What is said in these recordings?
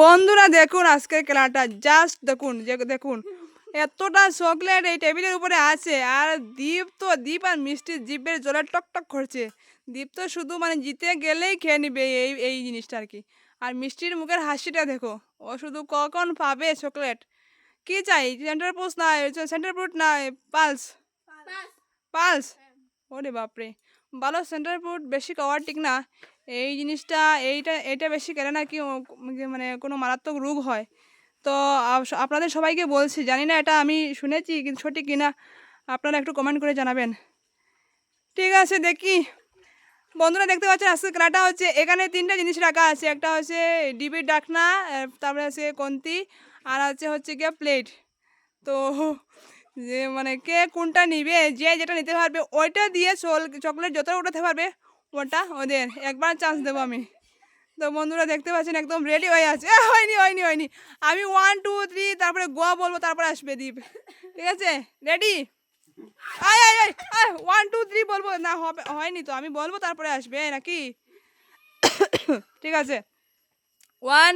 বন্ধুরা দেখুন আজকের খেলাটা। জাস্ট দেখুন যে দেখুন। এতটা চকলেট এই টেবিলের উপরে আছে। আর দীপ তো দ্বীপ আর মিষ্টি জিপের জলে টক টক করছে। দীপ তো শুধু মানে জিতে গেলেই খেয়ে নিবে এই এই জিনিসটা আর কি। আর মিষ্টির মুখের হাসিটা দেখো ও শুধু কখন পাবে চকলেট কি চাই? সেন্টার পোস্ট না সেন্টার ফ্রুট না পালস পালস ওরে বাপরে। ভালো সেন্টার ফ্রুট বেশি খাওয়ার ঠিক না। এই জিনিসটা, এইটা এটা বেশি কেন না কি ও- মানে কোনো মারাত্মক রোগ হয়? তো আপনাদের সবাইকে বলছি, জানি না এটা আমি শুনেছি কিন্তু সঠিক কিনা, আপনারা একটু কমেন্ট করে জানাবেন। ঠিক আছে, দেখি। বন্ধুরা দেখতে পাচ্ছেন আজকে খেলাটা হচ্ছে, এখানে তিনটা জিনিস রাখা আছে, একটা হচ্ছে ডিবির ডাকনা তারপরে আছে কন্তি, আর আছে হচ্ছে গিয়ে প্লেট। তো যে মানে কে কোনটা নিবে, যে যেটা নিতে পারবে, ওইটা দিয়ে চকলেট যতটা উঠাতে পারবে ওটা ওদের। একবার চান্স দেবো আমি। তো বন্ধুরা দেখতে পাচ্ছেন একদম রেডি হয়ে আছে। হয়নি হয়নি হয়নি। আমি ওয়ান টু থ্রি তারপরে গোয়া বলব, তারপরে আসবে দীপ। ঠিক আছে? রেডি আয় আয় আয় আয় ওয়ান টু থ্রি বলব। না, হবে, হয়নি তো। আমি বলব, তারপরে আসবে নাকি? ঠিক আছে? ওয়ান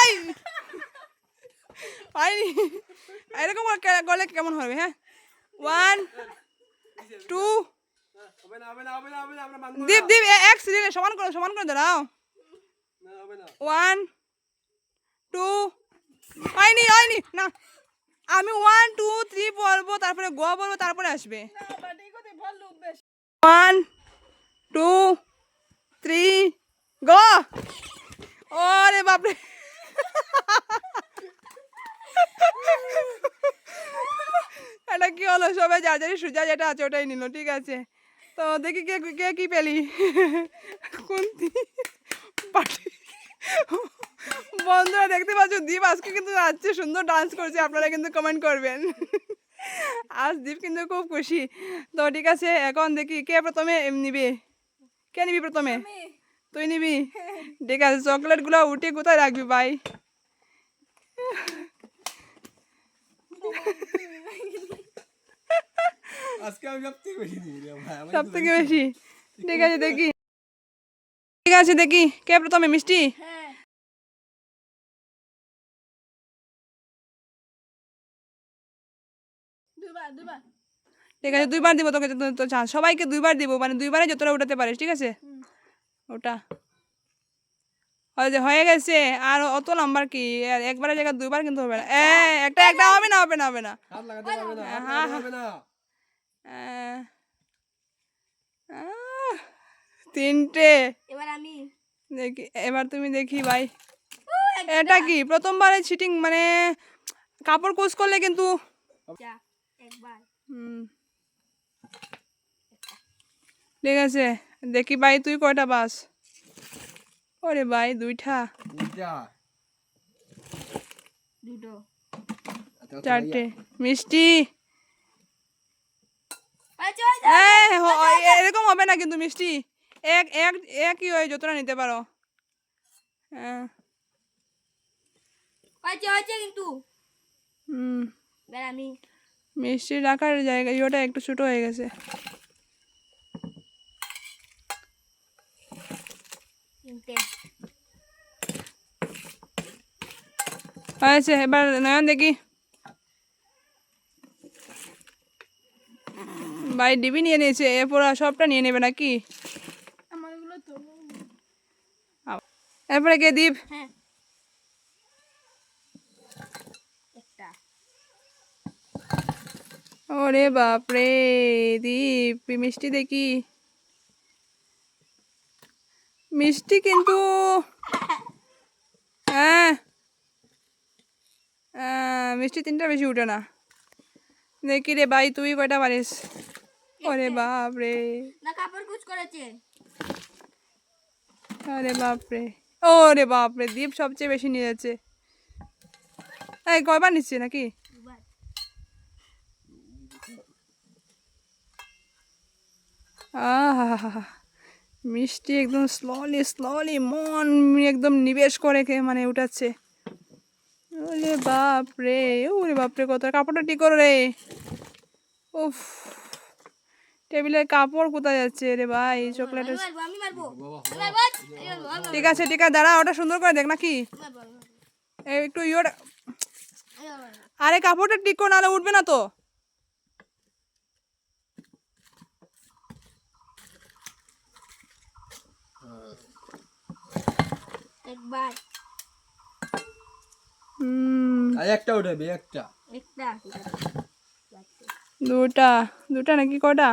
আই হয়নি। এরকম করলে কেমন হবে হ্যাঁ? ওয়ান টু দীপ দীপ এক সিরিয়ালে সমান করে সমান করে দাঁড়াও। না হবে না। ওয়ান টু হয়নি হয়নি না। আমি ওয়ান টু থ্রি বলব তারপরে গোয়া বলব তারপরে আসবে। One two three go. ওরে বাপরে। এটা কি হলো সবাই? যার যারই সুজা যেটা আছে ওটাই নিল ঠিক আছে। তো দেখি কে কে কি পেলি? কোনটি পাটি। বন্ধুরা দেখতে পাচ্ছ দীপ আজকে কিন্তু নাচছে সুন্দর ডান্স করছে আপনারা কিন্তু কমেন্ট করবেন। আজ দীপ কিন্তু খুব খুশি। তো ঠিক আছে এখন দেখি কে প্রথমে নিবি? কে নিবি প্রথমে? তুই নিবি? ঠিক আছে চকলেটগুলো উঠে কোথায় রাখবি ভাই? আজকে আমি সব থেকে বেশি দিই ভাই বেশি? ঠিক আছে দেখি। ঠিক আছে দেখি। কে প্রথমে মিষ্টি? ঠিক আছে দুইবার দিব তোকে তো- চান্স সবাইকে দুইবার দিব মানে দুইবারে যতটা উঠাতে পারিস ঠিক আছে? ওটা। হয়ে হয়ে গেছে আর অত নাম্বার কি? একবারের জায়গায় দুইবার কিন্তু হবে না। একটা। একটা হবে না হবে না হবে না। হাত লাগাতে তিনটে। এবার আমি। দেখি এবার তুমি দেখি ভাই। এটা কি? প্রথমবারে চিটিং মানে কাপড় কুচ করলে কিন্তু যা একবার। হুম। ঠিক আছে দেখি ভাই তুই কয়টা বাস ওরে ভাই দুইটা। দুইটা। চারটে। মিষ্টি আচ্ছা ওই যা। এই, হ- এ- এরকম হবে না কিন্তু মিষ্টি। এক এক একই হয় যতটা নিতে পারো। হ্যাঁ। কিন্তু। হুম। মিষ্টি রাখার জায়গা ইয়েটা একটু ছোটো হয়ে গেছে। হয়েছে এবার নয়ন দেখি। ভাই ডিবি নিয়ে নিয়েছে এ পুরো সবটা নিয়ে নেবে নাকি? এরপরে কে দীপ? হ্যাঁ। ওরে বাপরে দীপ মিষ্টি দেখি। মিষ্টি কিন্তু হ্যাঁ। মিষ্টি তিনটা বেশি উঠে না। দেখি রে ভাই তুই কয়টা পারিস ওরে বাপরে। না কাপড় কুচ করেছে। আরে বাপরে। ওরে বাপরে দীপ সবচেয়ে বেশি নিয়ে যাচ্ছে। এই কয়বার নিচ্ছে নাকি? মিষ্টি একদম স্লোলি স্লোলি মন একদম নিবেশ করে কে মানে উঠাচ্ছে। ওরে বাপ রে ওরে বাপ রে কত কাপড়টা ঠিক করো রে। উফ। টেবিলের কাপড় কোথায় যাচ্ছে? রে ভাই মারবো ঠিক আছে ঠিক আছে দাঁড়া ওটা সুন্দর করে দেখ নাকি? একটু ইয়োটা আরে কাপড়টা ঠিক করো নাহলে উঠবে না তো। একবার। হুম। আর একটা উঠাবে একটা। একটা। দুটা। দুটা নাকি কটা?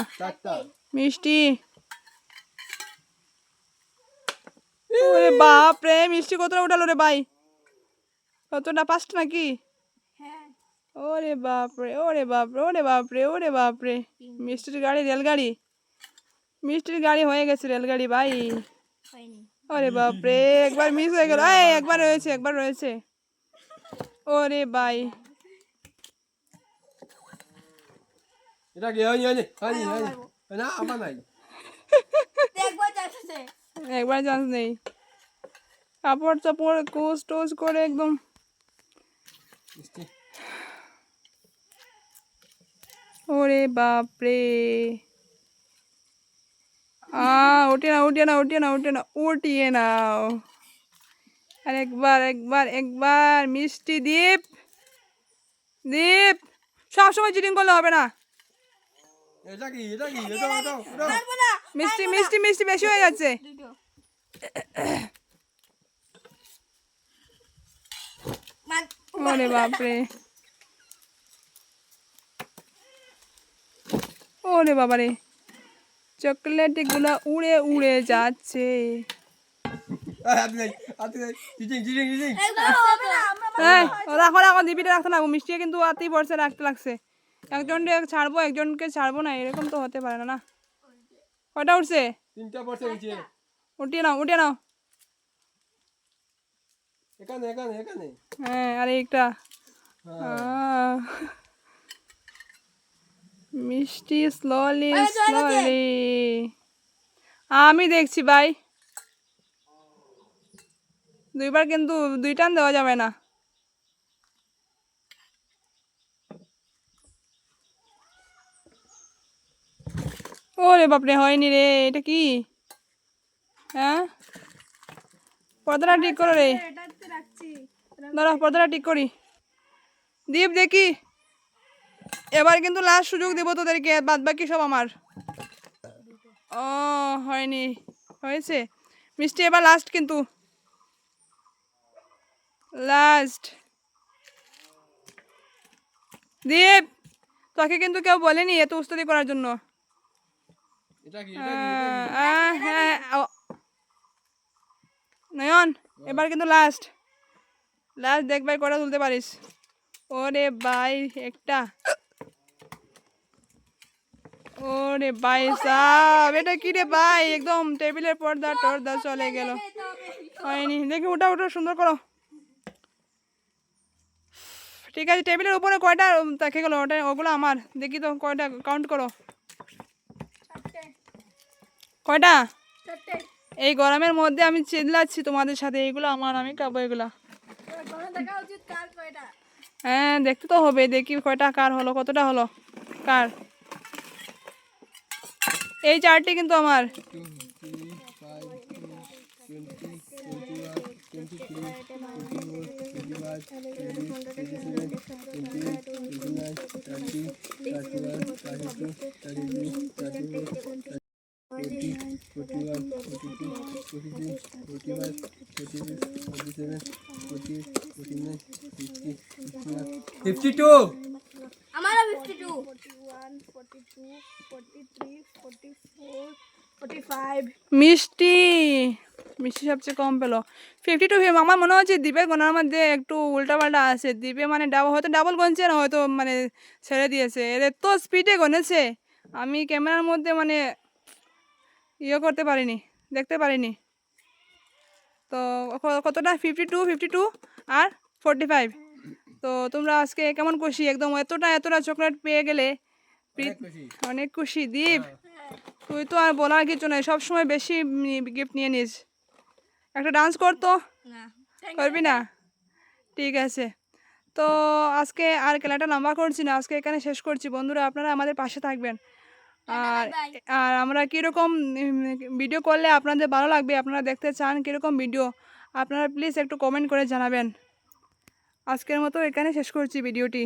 মিষ্টি। ওরে বাপ রে মিষ্টি কতটা উঠালো রে ভাই? কতটা পাঁচটা নাকি? হ্যাঁ। ওরে বাপ রে ওরে বাপ রে ওরে বাপ রে ওরে বাপ রে। মিষ্টির গাড়ি রেলগাড়ি? মিষ্টির গাড়ি হয়ে গেছে রেলগাড়ি ভাই। ওরে বাপ রে একবার মিস হয়ে গেল। একবার রয়েছে একবার রয়েছে। ওরে ভাই। এটা কি? হয়নি হয়নি হয়নি হয়নি না আমার নাই। একবার চান্স নেই। কাপড় চাপড় কোচ টোচ করে একদম। ওরে বাপ রে আ উঠে না উঠে না উঠে না উঠে না উঠিয়ে নাও। আর একবার একবার একবার মিষ্টি দীপ। দীপ। সবসময় চিটিং করলে হবে না। এটা কি এটা কি এটা ওটা ওটা মিষ্টি মিষ্টি মিষ্টি বেশি হয়ে যাচ্ছে। ওরে বাপরে। ওরে বাবারে। চকলেটগুলা উড়ে উড়ে যাচ্ছে। হাতে নাই হাতে নাই চিচিং চিচিং চিচিং না আমরা এই ও রাখো রাখো দিবিটা রাখতে লাগবো মিষ্টি কিন্তু আতেই পড়ছে রাখতে লাগছে। একজনকে ছাড়বো একজনকে ছাড়বো না এরকম তো হতে পারে না না? কয়টা উঠছে? তিনটা পড়ছে নিচে। উঠিয়ে নাও উঠিয়ে নাও। এখানে এখানে এখানে। হ্যাঁ আর একটা মিষ্টি স্লোলি স্লোলি আমি দেখছি ভাই। দুইবার কিন্তু দুই টান দেওয়া যাবে না। ওরে বাপরে, হয়নি রে, এটা কি? হ্যাঁ? পর্দাটা ঠিক করো রে। দাঁড়া, পর্দাটা ঠিক করি। দীপ, দেখি। এবার কিন্তু লাস্ট সুযোগ দেবো তোদেরকে, বাদ বাকি সব আমার। ও, হয়নি, হয়েছে। মিষ্টি, এবার লাস্ট কিন্তু। লাস্ট দীপ, তোকে কিন্তু কেউ বলেনি এত উস্তাদি করার জন্য। হ্যাঁ। নয়ন এবার কিন্তু লাস্ট লাস্ট দেখ ভাই কটা তুলতে পারিস। ওরে ভাই একটা। ওরে ভাই সাহ এটা কি রে ভাই? একদম টেবিলের পর্দা টর্দা চলে গেল। হয়নি দেখি ওটা ওটা সুন্দর করো। ঠিক আছে টেবিলের উপরে কয়টা দেখে গেলো ওটা ওগুলো আমার। দেখি তো কয়টা কাউন্ট করো। কয়টা? এই গরমের মধ্যে আমি চিল্লাচ্ছি তোমাদের সাথে এইগুলো আমার আমি খাব এগুলো। হ্যাঁ দেখতে তো হবে দেখি কয়টা কার হলো কতটা হলো কার? এই চারটি কিন্তু আমার। ফিফটি টু আমারও ফিফটি টু মিষ্টি। মিষ্টি সবচেয়ে কম পেল। ফিফটি টু আমার মনে হচ্ছে দ্বীপের গোনার মধ্যে একটু উল্টাপাল্টা আছে। দ্বীপে মানে ডাবল হয়তো ডাবল গনছে না হয়তো মানে ছেড়ে দিয়েছে। এদের তো স্পিডে গনেছে। আমি ক্যামেরার মধ্যে মানে ইয়ে করতে পারিনি দেখতে পারিনি। তো কতটা? ফিফটি টু ফিফটি টু আর ফোরটি ফাইভ তো তোমরা আজকে কেমন খুশি? একদম এতটা এতটা চকলেট পেয়ে গেলে অনেক খুশি। দীপ তুই তো আর বলার কিছু নয় সবসময় বেশি গিফট নিয়ে নিস। একটা ডান্স করতো না করবি না? ঠিক আছে। তো আজকে আর খেলাটা লম্বা করছি না আজকে এখানে শেষ করছি। বন্ধুরা আপনারা আমাদের পাশে থাকবেন। আর আর আমরা কীরকম ভিডিও করলে আপনাদের ভালো লাগবে আপনারা দেখতে চান কীরকম ভিডিও আপনারা প্লিজ একটু কমেন্ট করে জানাবেন। আজকের মতো এখানে শেষ করছি ভিডিওটি।